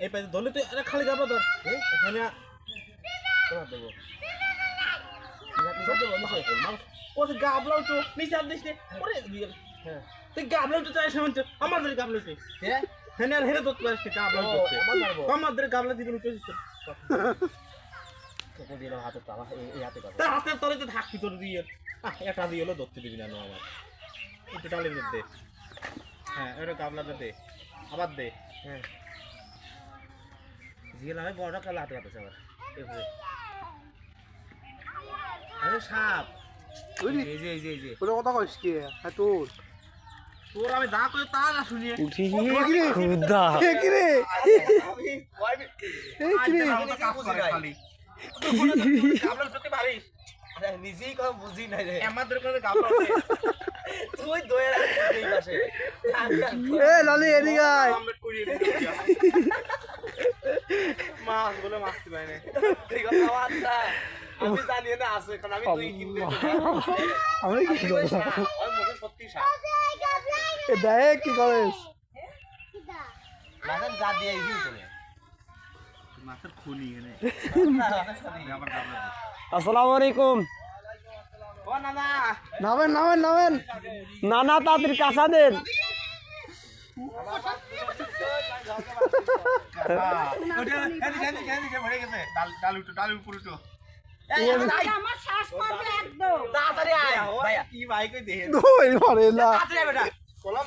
এই পাশে ধরলে তুই আরে খালি গাবলা ধর। এখানে দেবো। তো নিচে আর দিস ইয়ে, হ্যাঁ। তুই গাবলাও তো চাই সামান আমাদের গাবলা তুই হ্যাঁ আর হেরে ধরতে পারিস না, গাবলাও ধরতে। গাবলা দিবি না, তুই তোকে দিলাম হাতে তালা এই- এই হাতে পাবো তার হাতের তলে তো থাকবি তোর দিয়ে। এটা দিয়ে হলো ধরতে দিবি না আমার। একটু মধ্যে। হ্যাঁ এটা গাবলাটা দে। আবার দে হ্যাঁ জিগেল আমি বড়টা কালা হাতে পাতেছে আমার এভাবে আরে সাপ এই যে এই যে এই যে ওটা কথা কইস কি হ্যাঁ তোর তোর আমি যা কই তা না শুনিয়ে খুদা এ কি রে আমি এই কি খালি আরে নিজেই কম বুঝি নাই রে। আমাদের কাছে গাবলা তুই দয়ে এই পাশে এ লালি করিয়ে দিই মাছ বলে মাছতে পাই না। ঠিক আছে আচ্ছা আমি জানি না আছে কারণ আমি তুই কিনতে আমি কি করব? ওই মুখে সত্যি এ দেখ কি করিস। মাছের যা দিয়ে এই তুমি মাছের খুনি এনে। আবার আসসালামু আলাইকুম ও না না নামেন নামেন নামেন নানা তাদের কাছা দেন কলম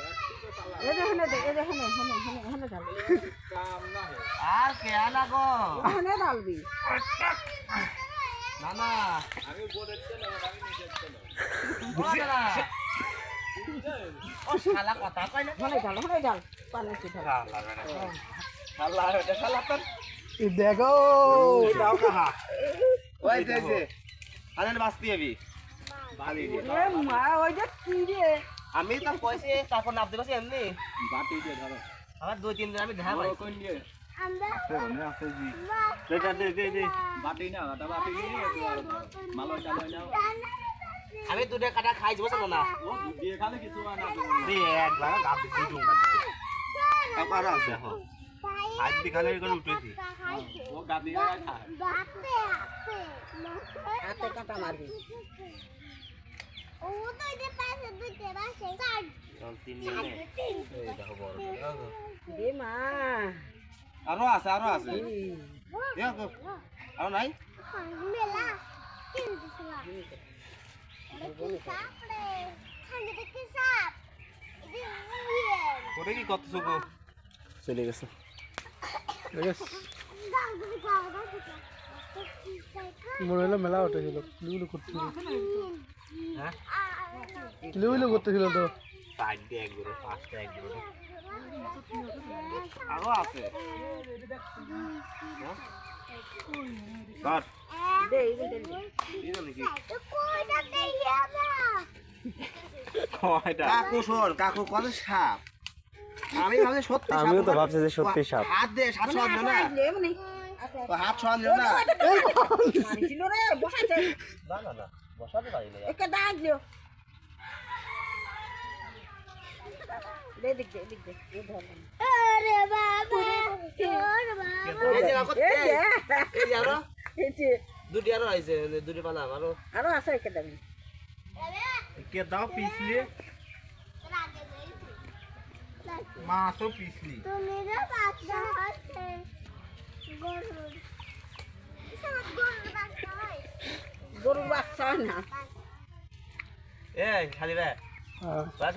তা দেখ দেখ আর কে আনা গো? ঢালবি না না আমি ও শালা কথা কয় না? হেনে ঢাল হেনে ঢাল পানি কি ঢাল শালা এটা শালা তোর। এ দেখো দাও না ওই যে যে। বাস্তি হবি মা ওই যে কি রে? আমি তো কইছি তারপর নাপ দিবছি এমনি। বাটি দিয়ে ধরো। আমার দুই তিন দিন আমি দেখা পাই কোন দিয়ে? আছে জি। এটা দে দে দে বাটি না ওটা বাটি দিয়ে মালয় টালয় নাও। আমি দুটা কাটা খাই যাব চলো না? ও দিয়ে খালে কিছু না। দে একবার গাব দিছি জুম কাট একবার আছে আজ দিখালে করে উঠেছি। ও গাব কাটা মারবি তিন দিন এই দেখো বড় এ মা আরও আছে আরও আছে আরও নাই ওটা কি কত সুগো চলে গেছে মনে হলো মেলা উঠেছিল কিলুগুলো করতেছিল হ্যাঁ কিলুগুলো করতেছিল তো দিয়ে একগুলো পাঁচটা একগুলো আরও আছে কাট দে এই যে কয়টা কাকু শোন কাকু কত সাপ আমি ভাবছি সত্যি আমিও তো ভাবছি যে সত্যি সাপ হাত দে সাত সমান না মানে হাত সমান না না না না বসাতে পারি না একে দাগ দিও দে দিক দে দিক দে এ ধর এই যে রাখো এই যে এই যে আরও এই যে দুটি আরও আইছে দুটি পালাম আরও। আরও আছে একে দাবি কে দাও পিছলিয়ে মাছও পিছলি। তুমি যে বাচ্চা হচ্ছে গরুর। গরুর বাচ্চা গরুর বাচ্চা না। এই খালি রে হ্যাঁ। বাস